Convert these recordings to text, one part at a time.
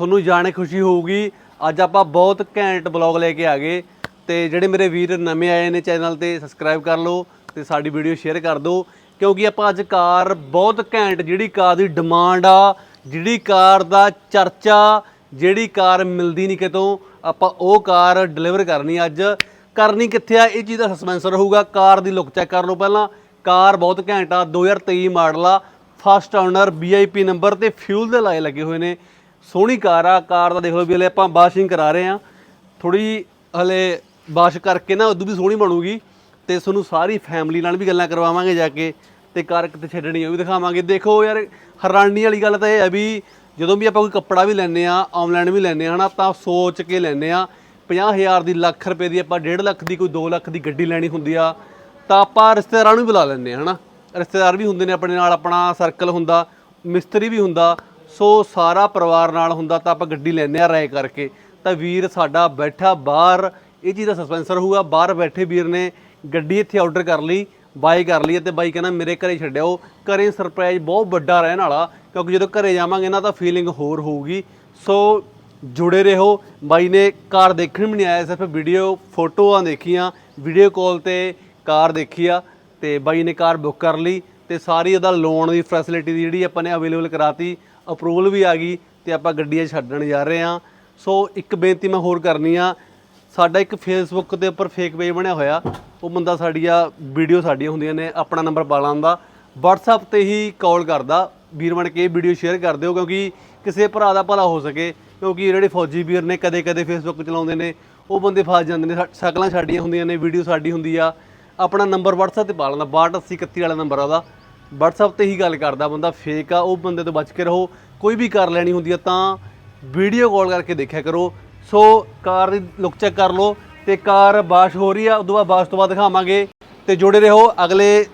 ਤੁਹਾਨੂੰ ਜਾਣੇ ਖੁਸ਼ੀ ਹੋਊਗੀ। ਅੱਜ ਆਪਾਂ ਬਹੁਤ ਘੈਂਟ ਬਲੌਗ ਲੈ ਕੇ ਆ ਗਏ। ਤੇ ਜਿਹੜੇ ਮੇਰੇ ਵੀਰ ਨਵੇਂ ਆਏ ਨੇ ਚੈਨਲ ਤੇ ਸਬਸਕ੍ਰਾਈਬ ਕਰ ਲਓ ਤੇ ਸਾਡੀ ਵੀਡੀਓ ਸ਼ੇਅਰ ਕਰ ਦਿਓ। ਕਿਉਂਕਿ ਆਪਾਂ ਅੱਜ ਕਾਰ ਬਹੁਤ ਘੈਂਟ, ਜਿਹੜੀ ਕਾਰ ਦੀ ਡਿਮਾਂਡ ਆ, ਜਿਹੜੀ ਕਾਰ ਦਾ ਚਰਚਾ, ਜਿਹੜੀ ਕਾਰ ਮਿਲਦੀ ਨਹੀਂ ਕਿਤੋਂ, ਆਪਾਂ ਉਹ ਕਾਰ ਡਿਲੀਵਰ ਕਰਨੀ ਅੱਜ। ਕਰਨੀ ਕਿੱਥੇ ਆ? ਇਹ ਚੀਜ਼ ਦਾ ਸਸਪੈਂਸ ਰਹੂਗਾ ਕਾਰ ਦੀ ਲੁੱਕ ਚੈੱਕ ਕਰ ਲਓ ਪਹਿਲਾਂ। ਕਾਰ ਬਹੁਤ ਘੈਂਟ ਆ 2023 ਮਾਡਲ ਆ। ਫਸਟ ਓਨਰ ਵੀਆਈਪੀ ਨੰਬਰ ਤੇ ਫਿਊਲ ਦੇ ਲਾਏ ਲੱਗੇ ਹੋਏ ਨੇ। ਸੋਹਣੀ ਕਾਰ ਆ, ਕਾਰ ਦਾ ਦੇਖ ਲਓ ਵੀ ਹਲੇ ਆਪਾਂ ਵਾਸ਼ਿੰਗ ਕਰਾ ਰਹੇ ਆ ਥੋੜੀ ਹਲੇ ਵਾਸ਼ ਕਰਕੇ ਨਾ ਉਦੋਂ ਵੀ ਸੋਹਣੀ ਬਣੂਗੀ ਤੇ ਤੁਹਾਨੂੰ ਸਾਰੀ ਫੈਮਿਲੀ ਨਾਲ ਵੀ ਗੱਲਾਂ ਕਰਵਾਵਾਂਗੇ ਜਾ ਕੇ ਤੇ ਕਾਰ ਕਿਤੇ ਛੱਡਣੀ ਉਹ ਵੀ ਦਿਖਾਵਾਂਗੇ। ਦੇਖੋ ਯਾਰ, ਹੈਰਾਨੀ ਵਾਲੀ ਗੱਲ ਤਾਂ ਇਹ ਹੈ ਵੀ ਜਦੋਂ ਵੀ ਆਪਾਂ ਕੋਈ ਕੱਪੜਾ ਵੀ ਲੈਨੇ ਆ ਆਨਲਾਈਨ ਵੀ ਲੈਨੇ ਆ ਹਨਾ, ਤਾਂ ਸੋਚ ਕੇ ਲੈਨੇ ਆ 50000 ਦੀ ਲੱਖ ਰੁਪਏ ਦੀ ਆਪਾਂ 1.5 ਲੱਖ ਦੀ, ਕੋਈ 2 ਲੱਖ ਦੀ ਗੱਡੀ ਲੈਣੀ ਹੁੰਦੀ ਆ, ਤਾਂ ਆਪਾਂ ਰਿਸ਼ਤੇਦਾਰਾਂ ਨੂੰ ਵੀ ਬੁਲਾ ਲੈਂਦੇ ਆ ਹਨਾ। ਰਿਸ਼ਤੇਦਾਰ ਵੀ ਹੁੰਦੇ ਨੇ ਆਪਣੇ ਨਾਲ, ਆਪਣਾ ਸਰਕਲ ਹੁੰਦਾ, ਮਿਸਤਰੀ ਵੀ ਹੁੰਦਾ ਸੋ ਸਾਰਾ ਪਰਿਵਾਰ ਨਾਲ ਹੁੰਦਾ ਤਾਂ ਆਪਾਂ ਗੱਡੀ ਲੈਂਦੇ ਆ ਰਾਏ ਕਰਕੇ। ਤਾਂ ਵੀਰ ਸਾਡਾ ਬੈਠਾ ਬਾਹਰ, ਇਹ ਚੀਜ਼ ਦਾ ਸਸਪੈਂਸਰ ਹੋਊਗਾ। ਬਾਹਰ ਬੈਠੇ ਵੀਰ ਨੇ ਗੱਡੀ ਇੱਥੇ ਆਰਡਰ ਕਰ ਲਈ ਬਾਈ ਕਰ ਲਈ ਤੇ ਬਾਈ ਕਹਿੰਦਾ ਮੇਰੇ ਘਰੇ ਛੱਡਿਓ। ਘਰੇ ਸਰਪ੍ਰਾਈਜ਼ ਬਹੁਤ ਵੱਡਾ ਰਹਿਣ ਵਾਲਾ, ਕਿਉਂਕਿ ਜਦੋਂ ਘਰੇ ਜਾਵਾਂਗੇ ਨਾ ਤਾਂ ਫੀਲਿੰਗ ਹੋਰ ਹੋਊਗੀ। ਸੋ ਜੁੜੇ ਰਹੋ। ਬਾਈ ਨੇ ਕਾਰ ਦੇਖਣ ਵੀ ਨਹੀਂ ਆਇਆ, ਸਿਰਫ ਵੀਡੀਓ ਫੋਟੋਆਂ ਦੇਖੀਆਂ ਵੀਡੀਓ ਕਾਲ ਤੇ ਕਾਰ ਦੇਖੀ ਆ ਤੇ ਬਾਈ ਨੇ ਕਾਰ ਬੁੱਕ ਕਰ ਲਈ ਤੇ ਸਾਰੀ ਉਹਦਾ ਲੋਨ ਦੀ ਫੈਸਿਲਿਟੀ ਦੀ ਜਿਹੜੀ ਆਪਾਂ ਨੇ ਅਵੇਲੇਬਲ ਕਰਾਤੀ ਅਪਰੂਵਲ ਵੀ ਆ ਗਈ ਤੇ ਆਪਾਂ ਗੱਡੀਆਂ ਛੱਡਣ ਜਾ ਰਹੇ ਹਾਂ। ਸੋ ਇੱਕ ਬੇਨਤੀ ਮੈਂ ਹੋਰ ਕਰਨੀ ਆ, ਸਾਡਾ ਇੱਕ ਫੇਸਬੁੱਕ ਦੇ ਉੱਪਰ ਫੇਕ ਪੇਜ ਬਣਿਆ ਹੋਇਆ, ਉਹ ਬੰਦਾ ਸਾਡੀਆਂ ਵੀਡੀਓ ਸਾਡੀਆਂ ਹੁੰਦੀਆਂ ਨੇ, ਆਪਣਾ ਨੰਬਰ ਪਾ ਲਾਂਦਾ WhatsApp ਤੇ ਹੀ ਕਾਲ ਕਰਦਾ, ਵੀਰ ਬਣ ਕੇ ਵੀਡੀਓ ਸ਼ੇਅਰ ਕਰ ਦਿਓ, ਕਿਉਂਕਿ ਕਿਸੇ ਭਰਾ ਦਾ ਭਲਾ ਹੋ ਸਕੇ, ਕਿਉਂਕਿ ਜਿਹੜੇ ਫੌਜੀ ਵੀਰ ਨੇ ਕਦੇ-ਕਦੇ ਫੇਸਬੁੱਕ ਚਲਾਉਂਦੇ ਨੇ, ਉਹ ਬੰਦੇ ਫਸ ਜਾਂਦੇ ਨੇ, ਸਾ- ਸ਼ਕਲਾਂ ਸਾਡੀਆਂ ਹੁੰਦੀਆਂ ਨੇ ਵੀਡੀਓ ਸਾਡੀ ਹੁੰਦੀ ਆ। ਆਪਣਾ ਨੰਬਰ WhatsApp ਤੇ ਪਾ ਲੈਂਦਾ 6281 ਵਾਲਾ ਨੰਬਰ ਆ ਉਹਦਾ। WhatsApp ਤੇ ਹੀ ਗੱਲ ਕਰਦਾ ਬੰਦਾ ਫੇਕ ਆ, ਉਹ ਬੰਦੇ ਤੋਂ ਬਚ ਕੇ ਰਹੋ, ਕੋਈ ਵੀ ਕਾਰ ਲੈਣੀ ਹੁੰਦੀ ਆ ਤਾਂ ਵੀਡੀਓ ਕਾਲ ਕਰਕੇ ਦੇਖਿਆ ਕਰੋ। ਸੋ ਕਾਰ ਦੀ ਲੁੱਕ ਚੈੱਕ ਕਰ ਲਓ ਤੇ ਕਾਰ ਬਾਸ਼ ਹੋ ਰਹੀ ਆ, ਉਦੋਂ ਬਾਅਦ ਬਾਸ਼ ਤੋਂ ਬਾਅਦ ਦਿਖਾਵਾਂਗੇ ਤੇ ਜੁੜੇ ਰਹੋ ਅਗਲੇ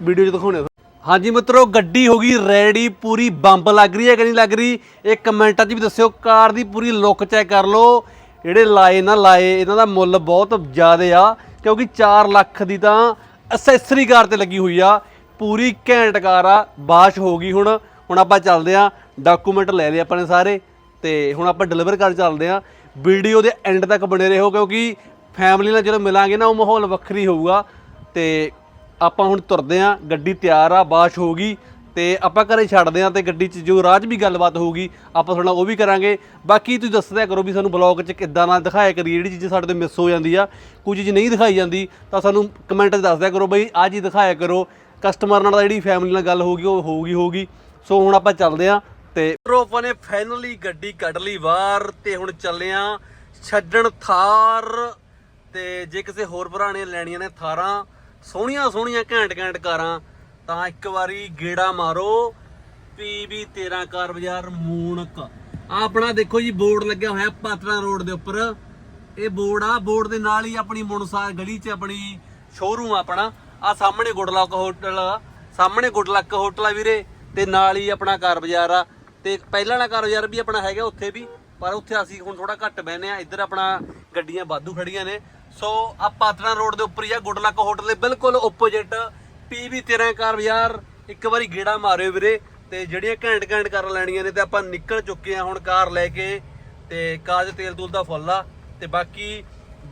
ਵੀਡੀਓ 'ਚ ਦਿਖਾਉਣੇ ਆ। ਹਾਂਜੀ ਮਿੱਤਰੋ, ਗੱਡੀ ਹੋ ਗਈ ਰੈਡੀ ਪੂਰੀ ਬੰਬ ਲੱਗ ਰਹੀ ਹੈ ਕਿ ਨਹੀਂ ਲੱਗ ਰਹੀ? ਇਹ ਕਮੈਂਟਾਂ 'ਚ ਵੀ ਦੱਸਿਓ, ਕਾਰ ਦੀ ਪੂਰੀ ਲੁੱਕ ਚੈੱਕ ਕਰ ਲਓ। ਜਿਹੜੇ ਲਾਏ ਨਾ ਲਾਏ, ਇਹਨਾਂ ਦਾ ਮੁੱਲ ਬਹੁਤ ਜ਼ਿਆਦਾ ਆ, ਕਿਉਂਕਿ 4 ਲੱਖ ਦੀ ਤਾਂ ਅਸੈਸਰੀ ਕਾਰ ਤੇ ਲੱਗੀ ਹੋਈ ਆ। ਪੂਰੀ ਘੈਂਟ ਕਾਰ ਆ ਬਾਸ਼ ਹੋ ਗਈ ਹੁਣ। ਹੁਣ ਆਪਾਂ ਚੱਲਦੇ ਆ ਡਾਕੂਮੈਂਟ ਲੈ ਲਏ ਆਪਾਂ ਨੇ ਸਾਰੇ, ਤੇ ਹੁਣ ਆਪਾਂ ਡਿਲੀਵਰ ਕਰ ਚੱਲਦੇ ਆ। ਵੀਡੀਓ ਦੇ ਐਂਡ ਤੱਕ ਬਣੇ ਰਹੋ, ਕਿਉਂਕਿ ਫੈਮਿਲੀ ਨਾਲ ਜਦੋਂ ਮਿਲਾਂਗੇ ਨਾ, ਉਹ ਮਾਹੌਲ ਵੱਖਰੀ ਹੋਊਗਾ। ਤੇ ਆਪਾਂ ਹੁਣ ਤੁਰਦੇ ਆ, ਗੱਡੀ ਤਿਆਰ ਆ ਬਾਸ਼ ਹੋ ਗਈ, ਤੇ ਆਪਾਂ ਘਰੇ ਛੱਡਦੇ ਆ ਤੇ ਗੱਡੀ 'ਚ ਜੋ ਰਾਜ ਵੀ ਗੱਲਬਾਤ ਹੋਊਗੀ, ਆਪਾਂ ਤੁਹਾਡੇ ਨਾਲ ਉਹ ਵੀ ਕਰਾਂਗੇ। ਬਾਕੀ ਤੁਸੀਂ ਦੱਸਦਿਆ ਕਰੋ ਵੀ ਸਾਨੂੰ ਬਲੌਗ 'ਚ ਕਿੱਦਾਂ ਨਾਲ ਦਿਖਾਇਆ ਕਰੀ ਜਿਹੜੀ ਚੀਜ਼ ਸਾਡੇ ਤੋਂ ਮਿਸ ਹੋ ਜਾਂਦੀ ਆ। ਕੋਈ ਚੀਜ਼ ਨਹੀਂ ਦਿਖਾਈ ਜਾਂਦੀ, ਤਾਂ ਸਾਨੂੰ ਕਮੈਂਟ 'ਚ ਦੱਸਦਿਆ ਕਰੋ ਬਈ, ਆਹ ਚੀਜ਼ ਦਿਖਾਇਆ ਕਰੋ। ਕਸਟਮਰ ਨਾਲ ਜਿਹੜੀ ਫੈਮਿਲੀ ਨਾਲ ਗੱਲ ਹੋਊਗੀ ਉਹ ਹੋਊਗੀ ਹੋਊਗੀ। ਸੋ ਹੁਣ ਆਪਾਂ ਚੱਲਦੇ ਆ ਤੇ ਆਪਾਂ ਨੇ ਫਾਈਨਲੀ ਗੱਡੀ ਕੱਢ ਲਈ ਬਾਹਰ ਤੇ ਹੁਣ ਚੱਲੇ ਆ ਛੱਡਣ ਥਾਰ ਤੇ ਜੇ ਕਿਸੇ ਹੋਰ ਭਰਾ ਨੇ ਲੈਣੀਆਂ ਨੇ ਥਾਰਾਂ, ਸੋਹਣੀਆਂ ਸੋਹਣੀਆਂ ਘੈਂਟ ਘੈਂਟ ਕਾਰਾਂ, ਤਾਂ ਇੱਕ ਵਾਰੀ ਗੇੜਾ ਮਾਰੋ। ਪੀਬੀ 13 ਕਾਰ ਬਾਜ਼ਾਰ ਮੂਣਕ ਆਹ ਆਪਣਾ ਦੇਖੋ ਜੀ, ਬੋਰਡ ਲੱਗਿਆ ਹੋਇਆ ਪਾਤਰਾ ਰੋਡ ਦੇ ਉੱਪਰ। ਇਹ ਬੋਰਡ ਆ, ਬੋਰਡ ਦੇ ਨਾਲ ਹੀ ਆਪਣੀ ਮੁਨਸਾ ਗਲੀ 'ਚ ਆਪਣੀ ਸ਼ੋਰੂਮ ਆਪਣਾ। ਆ ਸਾਹਮਣੇ ਗੁੱਡਲੱਕ ਹੋਟਲ ਸਾਹਮਣੇ ਗੁੱਡਲੱਕ ਹੋਟਲ ਆ ਵੀਰੇ, ਤੇ ਨਾਲ ਹੀ ਆਪਣਾ ਕਾਰ ਬਾਜ਼ਾਰ ਆ। ਤੇ ਪਹਿਲਾਂ ਵਾਲਾ ਕਾਰ ਬਾਜ਼ਾਰ ਵੀ ਆਪਣਾ ਹੈਗਾ ਉੱਥੇ ਵੀ, ਪਰ ਉੱਥੇ ਅਸੀਂ ਹੁਣ ਥੋੜਾ ਘੱਟ ਬਹਿਨੇ ਆ ਇੱਧਰ ਆਪਣਾ ਗੱਡੀਆਂ ਵਾਧੂ ਖੜੀਆਂ ਨੇ। ਸੋ ਆ ਪਾਤਰਾ ਰੋਡ ਦੇ ਉੱਪਰ ਹੀ ਆ ਗੁੱਡਲੱਕ ਹੋਟਲ ਦੇ ਬਿਲਕੁਲ ਆਪੋਜੀਟ ਪੀਵੀ 13 ਕਾਰ ਬਾਜ਼ਾਰ, ਇੱਕ ਵਾਰੀ ਗੇੜਾ ਮਾਰਿਓ ਵੀਰੇ। ਤੇ ਜਿਹੜੀਆਂ ਘੈਂਟ ਘੈਂਟ ਕਰ ਲੈਣੀਆਂ ਨੇ ਤੇ ਆਪਾਂ ਨਿਕਲ ਚੁੱਕੇ ਆ ਹੁਣ ਕਾਰ ਲੈ ਕੇ। ਤੇ ਕਾਜ ਤੇਲ ਤੂਲ ਦਾ ਫੁੱਲ ਆ। ਤੇ ਬਾਕੀ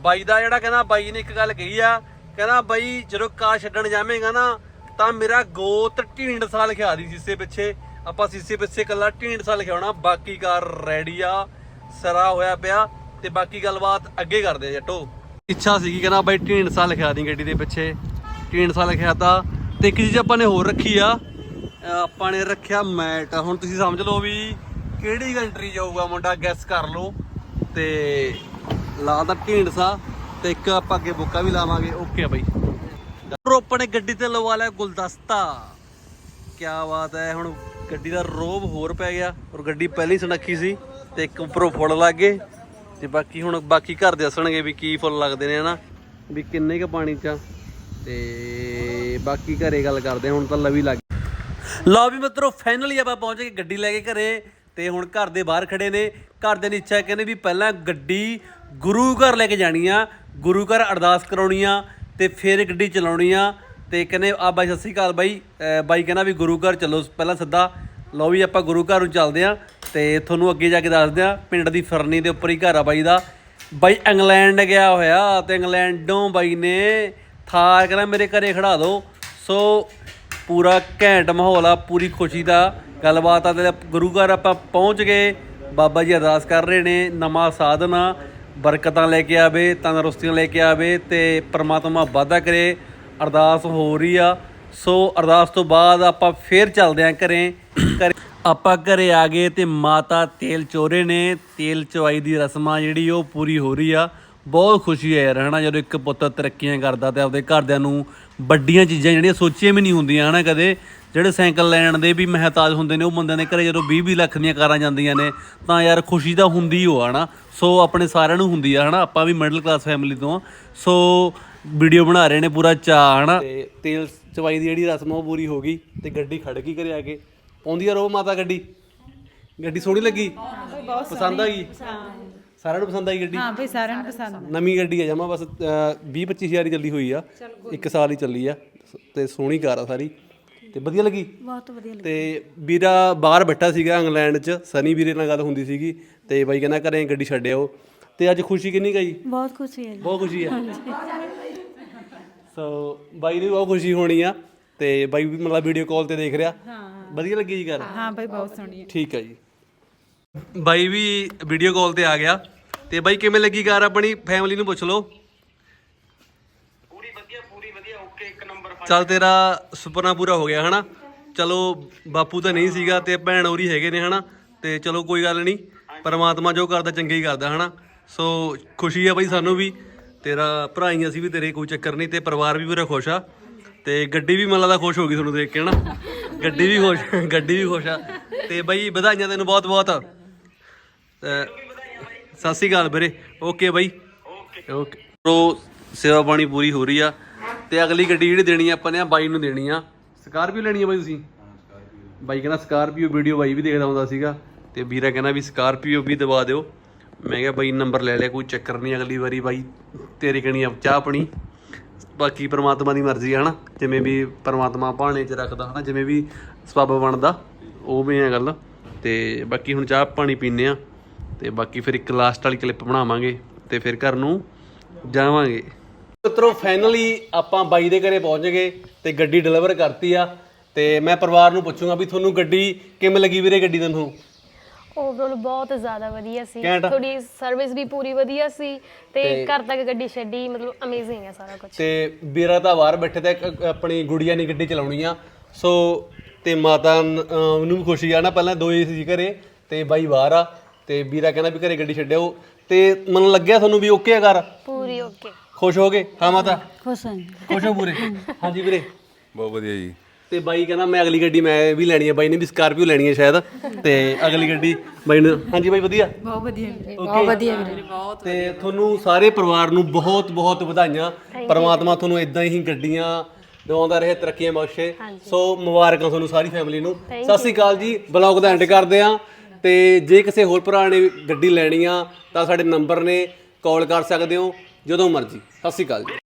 ਬਾਈ ਦਾ ਜਿਹੜਾ ਕਹਿੰਦਾ ਬਾਈ ਨੇ ਇੱਕ ਗੱਲ ਕਹੀ ਆ ਕਹਿੰਦਾ ਬਾਈ ਜਦੋਂ ਕਾਰ ਛੱਡਣ ਜਾਵੇਂਗਾ ਨਾ, ਤਾਂ ਮੇਰਾ ਗੋਤ ਢੀਂਡਸਾ ਲਿਖਿਆ ਦੀ ਸੀਸੇ ਪਿੱਛੇ। ਆਪਾਂ ਸੀਸੇ ਪਿੱਛੇ ਕੱਲਾ ਢੀਂਡਸਾ ਲਿਖਾਉਣਾ ਬਾਕੀ ਕਾਰ ਰੈਡੀ ਆ, ਸਰਾ ਹੋਇਆ ਪਿਆ, ਤੇ ਬਾਕੀ ਗੱਲਬਾਤ ਅੱਗੇ ਕਰਦੇ ਆ ਜੱਟੋ। ਇੱਛਾ ਸੀਗੀ ਕਹਿੰਦਾ ਬਾਈ ਢੀਂਡਸਾ ਲਿਖਿਆ ਦੀ ਗੱਡੀ ਦੇ ਪਿੱਛੇ। ਢੀਂਡਸਾ ਲਿਖਿਆ ਤਾਂ ਤੇ ਇੱਕ ਚੀਜ਼ ਆਪਾਂ ਨੇ ਹੋਰ ਰੱਖੀ ਆ। ਆਪਾਂ ਨੇ ਰੱਖਿਆ ਮੈਟ। ਹੁਣ ਤੁਸੀਂ ਸਮਝ ਲਓ ਵੀ ਕਿਹੜੀ ਕੰਟਰੀ ਜਾਊਗਾ ਮੁੰਡਾ ਗੈਸ ਕਰ ਲਓ। ਤੇ ਲਾ ਦਾ ਢੀਂਡਸਾ ਤੇ ਇੱਕ ਆਪਾਂ ਅੱਗੇ ਬੁੱਕਾ ਵੀ ਲਾਵਾਂਗੇ। ਓਕੇ ਬਾਈ। ਰੋਪੜ ਨੇ ਗੱਡੀ ਤੇ ਲਵਾ ਲਿਆ ਗੁਲਦਸਤਾ। ਕੀ ਬਾਤ ਹੈ, ਹੁਣ ਗੱਡੀ ਦਾ ਰੋਬ ਹੋਰ ਪੈ ਗਿਆ। ਔਰ ਗੱਡੀ ਪਹਿਲਾਂ ਹੀ ਸੁਨੱਖੀ ਸੀ ਤੇ ਇੱਕ ਉੱਪਰੋਂ ਫੁੱਲ ਲੱਗ ਗਏ। ਤੇ ਬਾਕੀ ਹੁਣ ਬਾਕੀ ਘਰ ਦੇ ਦੱਸਣਗੇ ਵੀ ਕੀ ਫੁੱਲ ਲੱਗਦੇ ਨੇ, ਹਨਾ? ਵੀ ਕਿੰਨੇ ਕ ਪਾਣੀ ਚ ਆ। ਤੇ ਬਾਕੀ ਘਰੇ ਗੱਲ ਕਰਦੇ ਹੁਣ ਤਾਂ ਲਵੀ ਲੱਗ ਲਓ ਵੀ ਮਿੱਤਰੋ ਫਾਈਨਲੀ ਆਪਾਂ ਪਹੁੰਚ ਗਏ ਗੱਡੀ ਲੈ ਕੇ ਘਰੇ। ਤੇ ਹੁਣ ਘਰ ਦੇ ਬਾਹਰ ਖੜੇ ਨੇ। ਘਰ ਦੇ ਦੀ ਇੱਛਾ ਕਹਿੰਦੇ ਵੀ ਪਹਿਲਾਂ ਗੱਡੀ ਗੁਰੂ ਘਰ ਲੈ ਕੇ ਜਾਣੀ ਆ। ਗੁਰੂ ਘਰ ਅਰਦਾਸ ਕਰਾਉਣੀ ਆ ਤੇ ਫਿਰ ਗੱਡੀ ਚਲਾਉਣੀ ਆ ਤੇ ਕਹਿੰਦੇ ਆ ਬਾਈ, ਸਤਿ ਸ੍ਰੀ ਅਕਾਲ ਬਾਈ। ਬਾਈ ਕਹਿੰਦਾ ਵੀ ਗੁਰੂ ਘਰ ਚੱਲੋ, ਪਹਿਲਾਂ ਸਿੱਧਾ। ਲਓ ਵੀ ਆਪਾਂ ਗੁਰੂ ਘਰ ਨੂੰ ਚੱਲਦੇ ਆ ਤੇ ਤੁਹਾਨੂੰ ਅੱਗੇ ਜਾ ਕੇ ਦੱਸਦੇ ਆ, ਪਿੰਡ ਦੀ ਫਰਨੀ ਦੇ ਉੱਪਰ ਹੀ ਘਰ ਆ ਬਾਈ ਦਾ। ਬਾਈ ਇੰਗਲੈਂਡ ਗਿਆ ਹੋਇਆ ਤੇ ਇੰਗਲੈਂਡੋਂ ਬਾਈ ਨੇ ਥਾਰ ਕਹਿੰਦਾ ਮੇਰੇ ਘਰੇ ਖੜਾ ਦਿਓ ਸੋ ਪੂਰਾ ਘੈਂਟ ਮਾਹੌਲ ਆ, ਪੂਰੀ ਖੁਸ਼ੀ ਦਾ ਗੱਲਬਾਤ ਆ ਤੇ ਗੁਰੂ ਘਰ ਆਪਾਂ ਪਹੁੰਚ ਗਏ। ਬਾਬਾ ਜੀ ਅਰਦਾਸ ਕਰ ਰਹੇ ਨੇ, ਨਵਾਂ ਸਾਧਨਾ ਬਰਕਤਾਂ ਲੈ ਕੇ ਆਵੇ, ਤੰਦਰੁਸਤੀਆਂ ਲੈ ਕੇ ਆਵੇ ਤੇ ਪ੍ਰਮਾਤਮਾ ਵਾਧਾ ਕਰੇ, ਅਰਦਾਸ ਹੋ ਰਹੀ ਆ। ਸੋ ਅਰਦਾਸ ਤੋਂ ਬਾਅਦ ਆਪਾਂ ਫੇਰ ਚੱਲਦੇ ਆਂ ਘਰੇ। ਘਰੇ ਆਪਾਂ ਘਰੇ ਆ ਗਏ ਤੇ ਮਾਤਾ ਤੇਲ ਚੋਰੇ ਨੇ। ਤੇਲ ਚਵਾਈ ਦੀ ਰਸਮਾਂ ਜਿਹੜੀ ਉਹ ਪੂਰੀ ਹੋ ਰਹੀ ਆ। ਬਹੁਤ ਖੁਸ਼ੀ ਹੈ ਯਾਰ, ਹਨਾ? ਜਦੋਂ ਇੱਕ ਪੁੱਤ ਤਰੱਕੀਆਂ ਕਰਦਾ ਤੇ ਆਪਦੇ ਘਰਦਿਆਂ ਨੂੰ ਵੱਡੀਆਂ ਚੀਜ਼ਾਂ ਜਿਹੜੀਆਂ ਸੋਚੀਆਂ ਵੀ ਨਹੀਂ ਹੁੰਦੀਆਂ, ਹਨਾ? ਕਦੇ ਜਿਹੜੇ ਸਾਈਕਲ ਲੈਣ ਦੇ ਵੀ ਮਹਤਾਜ ਹੁੰਦੇ ਨੇ ਉਹ ਬੰਦਿਆਂ ਦੇ ਘਰੇ ਜਦੋਂ 20 20 ਲੱਖ ਦੀਆਂ ਕਾਰਾਂ ਜਾਂਦੀਆਂ ਨੇ ਤਾਂ ਯਾਰ ਖੁਸ਼ੀ ਤਾਂ ਹੁੰਦੀ ਹੋ ਹਨਾ? ਸੋ ਆਪਣੇ ਸਾਰਿਆਂ ਨੂੰ ਹੁੰਦੀ ਆ ਹਨਾ? ਆਪਾਂ ਵੀ ਮਿਡਲ ਕਲਾਸ ਫੈਮਿਲੀ ਤੋਂ ਆ। ਸੋ ਵੀਡੀਓ ਬਣਾ ਰਹੇ ਨੇ ਪੂਰਾ ਚਾਅ ਹਨਾ? ਤੇ ਤੇਲ ਚਵਾਈ ਦੀ ਜਿਹੜੀ ਰਸਮ ਉਹ ਪੂਰੀ ਹੋ ਗਈ ਤੇ ਗੱਡੀ ਖੜ ਗਈ ਘਰੇ ਆ ਕੇ। ਆਉਂਦੀ ਆ ਰੋ ਮਾਤਾ ਗੱਡੀ? ਗੱਡੀ ਸੋਹਣੀ ਲੱਗੀ? ਪਸੰਦ ਆ ਗਈ? ਸਾਰਿਆਂ ਨੂੰ ਪਸੰਦ ਆਈ ਗੱਡੀ? ਹਾਂ ਭਈ ਸਾਰਿਆਂ ਨੂੰ ਪਸੰਦ। ਨਵੀਂ ਗੱਡੀ ਆ ਜਮਾ ਬਸ 20 25000 ਦੀ ਚੱਲੀ ਹੋਈ ਆ। ਇੱਕ ਸਾਲ ਹੀ ਚੱਲੀ ਆ। ਤੇ ਸੋਹਣੀ ਕਾਰ ਆ ਸਾਰੀ। ਤੇ ਵਧੀਆ ਲੱਗੀ? ਬਹੁਤ ਵਧੀਆ ਤੇ ਵੀਰਾ ਬਾਹਰ ਬੈਠਾ ਸੀਗਾ ਇੰਗਲੈਂਡ 'ਚ ਸਨੀ ਵੀਰੇ ਨਾਲ ਗੱਲ ਹੁੰਦੀ ਸੀਗੀ ਤੇ ਬਾਈ ਕਹਿੰਦਾ ਘਰੇ ਗੱਡੀ ਛੱਡਿਓ ਤੇ ਅੱਜ ਖੁਸ਼ੀ ਕਿੰਨੀ ਗਈ ਬਹੁਤ ਖੁਸ਼ੀ ਹੈ ਜੀ। ਬਹੁਤ ਖੁਸ਼ੀ ਆ ਸੋ ਬਾਈ ਨੂੰ ਵੀ ਬਹੁਤ ਖੁਸ਼ੀ ਹੋਣੀ ਆ ਤੇ ਬਾਈ ਵੀ ਮਤਲਬ ਵੀਡੀਓ ਕਾਲ ਤੇ ਦੇਖ ਰਿਹਾ। ਹਾਂ ਵਧੀਆ ਲੱਗੀ ਜੀ ਗੱਲ? ਹਾਂ ਭਈ ਬਹੁਤ ਸੋਹਣੀ ਹੈ। ਠੀਕ ਹੈ ਜੀ। ਬਾਈ ਵੀ ਵੀਡੀਓ ਕਾਲ ਤੇ ਆ ਗਿਆ। ਤੇ ਬਾਈ ਕਿਵੇਂ ਲੱਗੀ ਕਾਰ ਆਪਣੀ? ਫੈਮਿਲੀ ਨੂੰ ਪੁੱਛ ਲਓ ਪੂਰੀ ਵਧੀਆ ਪੂਰੀ ਵਧੀਆ ਓਕੇ ਇੱਕ ਨੰਬਰ ਚੱਲ ਤੇਰਾ ਸੁਪਨਾ ਪੂਰਾ ਹੋ ਗਿਆ ਹਨਾ? ਚਲੋ ਬਾਪੂ ਤਾਂ ਨਹੀਂ ਸੀਗਾ ਤੇ ਭੈਣ ਹੋਰੀ ਹੈਗੇ ਨੇ ਹਨਾ? ਤੇ ਚਲੋ ਕੋਈ ਗੱਲ ਨਹੀਂ। ਪਰਮਾਤਮਾ ਜੋ ਕਰਦਾ ਚੰਗਾ ਹੀ ਕਰਦਾ ਹਨਾ? ਸੋ ਖੁਸ਼ੀ ਆ ਬਾਈ ਸਾਨੂੰ ਵੀ। ਤੇਰਾ ਭਰਾਈ ਅਸੀਂ ਵੀ ਤੇਰੇ ਕੋਈ ਚੱਕਰ ਨਹੀਂ ਤੇ ਪਰਿਵਾਰ ਵੀ ਪੂਰਾ ਖੁਸ਼ ਆ। ਤੇ ਗੱਡੀ ਵੀ ਮਨ ਲੱਗਦਾ ਖੁਸ਼ ਹੋ ਗਈ ਤੁਹਾਨੂੰ ਦੇਖ ਕੇ ਹਨਾ? ਗੱਡੀ ਵੀ ਖੁਸ਼ ਗੱਡੀ ਵੀ ਖੁਸ਼ ਆ। ਤੇ ਬਾਈ ਵਧਾਈਆਂ ਤੈਨੂੰ ਬਹੁਤ ਬਹੁਤ। ਸਤਿ ਸ਼੍ਰੀ ਅਕਾਲ ਵੀਰੇ। Okay bye. ਓਕੇ। ਓਕੇ। ਪ੍ਰੋ ਸੇਵਾ ਪਾਣੀ ਪੂਰੀ ਹੋ ਰਹੀ ਆ। ਤੇ ਅਗਲੀ ਗੱਡੀ ਜਿਹੜੀ ਦੇਣੀ ਆ ਆਪਾਂ ਨੇ ਆ ਬਾਈ ਨੂੰ ਦੇਣੀ ਆ। ਸਕਾਰਪੀਓ ਲੈਣੀ ਆ ਬਾਈ ਤੁਸੀਂ? ਬਾਈ ਕਹਿੰਦਾ ਸਕਾਰਪੀਓ ਵੀਡੀਓ ਬਾਈ ਵੀ ਦੇਖਦਾ ਹੁੰਦਾ ਸੀਗਾ ਤੇ ਵੀਰਾ ਕਹਿੰਦਾ ਵੀ ਸਕਾਰਪੀਓ ਵੀ ਦਵਾ ਦਿਓ। ਮੈਂ ਕਿਹਾ ਬਾਈ ਨੰਬਰ ਲੈ ਲਿਆ ਕੋਈ ਚੱਕਰ ਨਹੀਂ ਅਗਲੀ ਵਾਰੀ ਬਾਈ ਤੇਰੀ ਕਣੀ ਆ ਚਾਹ ਆਪਣੀ। ਬਾਕੀ ਪ੍ਰਮਾਤਮਾ ਦੀ ਮਰਜ਼ੀ ਹੈ ਹਨਾ ਜਿਵੇਂ ਵੀ ਪ੍ਰਮਾਤਮਾ ਭਾਣੇ 'ਚ ਰੱਖਦਾ ਹਨਾ ਜਿਵੇਂ ਵੀ ਸਬੱਬ ਬਣਦਾ ਉਹ ਵੀ ਹੈ ਗੱਲ। ਤੇ ਬਾਕੀ ਹੁਣ ਚਾਹ ਪਾਣੀ ਪੀਨੇ ਆ ਤੇ ਬਾਕੀ ਫਿਰ ਇੱਕ ਲਾਸਟ ਵਾਲੀ ਕਲਿੱਪ ਬਣਾਵਾਂਗੇ ਤੇ ਫਿਰ ਘਰ ਨੂੰ ਜਾਵਾਂਗੇ। ਮਿੱਤਰੋ ਫਾਈਨਲੀ ਆਪਾਂ ਬਾਈ ਦੇ ਘਰੇ ਪਹੁੰਚ ਗਏ ਤੇ ਗੱਡੀ ਡਿਲੀਵਰ ਕਰਤੀ ਆ ਤੇ ਮੈਂ ਪਰਿਵਾਰ ਨੂੰ ਪੁੱਛੂੰਗਾ ਵੀ ਤੁਹਾਨੂੰ ਗੱਡੀ ਕਿਵੇਂ ਲੱਗੀ ਵੀਰੇ ਗੱਡੀ ਤੁਹਾਨੂੰ? ਓਵਰਆਲ ਬਹੁਤ ਜ਼ਿਆਦਾ ਵਧੀਆ ਸੀ। ਘੈਂਟ ਆ। ਸਰਵਿਸ ਵੀ ਪੂਰੀ ਵਧੀਆ ਸੀ ਤੇ ਘਰ ਤੱਕ ਗੱਡੀ ਛੱਡੀ ਮਤਲਬ ਅਮੇਜ਼ਿੰਗ ਹੈ ਸਾਰਾ ਕੁਝ ਤੇ ਵੀਰਾ ਤਾਂ ਬਾਹਰ ਬੈਠੇ ਤੇ ਇੱਕ ਆਪਣੀ ਗੁੜੀਆ ਨੇ ਗੱਡੀ ਚਲਾਉਣੀ ਆ। ਸੋ ਤੇ ਮਾਤਾ ਨ- ਅਹ ਨੂੰ ਵੀ ਖੁਸ਼ੀ ਆ ਨਾ ਪਹਿਲਾਂ ਦੋ ਹੀ ਸੀ ਘਰੇ ਤੇ ਬਾਈ ਬਾਹਰ ਆ ਤੇ ਵੀਰਾ ਕਹਿੰਦਾ ਵੀ ਘਰੇ ਗੱਡੀ ਛੱਡਿਓ। ਤੇ ਮਨ ਲੱਗਿਆ ਤੁਹਾਨੂੰ ਵੀ ਓਕੇ ਆ ਘਰ? ਪੂਰੀ ਓਕੇ ਖੁਸ਼ ਹੋ ਗਏ? ਹਾਂ ਮਾਤਾ। ਖੁਸ਼ ਹਾਂ ਖੁਸ਼ ਹੋ ਪੂਰੇ? ਹਾਂਜੀ ਵੀਰੇ। ਬਹੁਤ ਵਧੀਆ ਜੀ। ਤੇ ਬਾਈ ਕਹਿੰਦਾ ਮੈਂ ਅਗਲੀ ਗੱਡੀ ਮੈਂ ਵੀ ਲੈਣੀ ਹੈ ਬਾਈ ਨੇ ਵੀ ਸਕਾਰਪੀਓ ਲੈਣੀ ਹੈ ਸ਼ਾਇਦ। ਤੇ ਅਗਲੀ ਗੱਡੀ ਬਾਈ ਨੇ ਹਾਂਜੀ ਬਾਈ ਵਧੀਆ? ਬਹੁਤ ਵਧੀਆ ਵੀਰੇ। ਬਹੁਤ ਵਧੀਆ ਵੀਰੇ। ਤੇ ਤੁਹਾਨੂੰ ਸਾਰੇ ਪਰਿਵਾਰ ਨੂੰ ਬਹੁਤ ਬਹੁਤ ਵਧਾਈਆਂ। ਪਰਮਾਤਮਾ ਤੁਹਾਨੂੰ ਇਦਾਂ ਹੀ ਗੱਡੀਆਂ ਦਵਾਉਂਦਾ ਰਹੇ ਤਰੱਕੀਆਂ ਬਖਸ਼ੇ। ਸੋ ਮੁਬਾਰਕਾਂ ਤੁਹਾਨੂੰ ਸਾਰੀ ਫੈਮਿਲੀ ਨੂੰ। ਸਤਿ ਸ੍ਰੀ ਅਕਾਲ ਜੀ। ਬਲੌਗ ਦਾ ਐਂਡ ਕਰਦੇ ਆ ਤੇ ਜੇ ਕਿਸੇ ਹੋਰ ਭਰਾ ਨੇ ਗੱਡੀ ਲੈਣੀ ਆ ਤਾਂ ਸਾਡੇ ਨੰਬਰ ਨੇ ਕਾਲ ਕਰ ਸਕਦੇ ਹੋ ਜਦੋਂ ਮਰਜ਼ੀ। ਸਤਿ ਸ੍ਰੀ ਅਕਾਲ ਜੀ।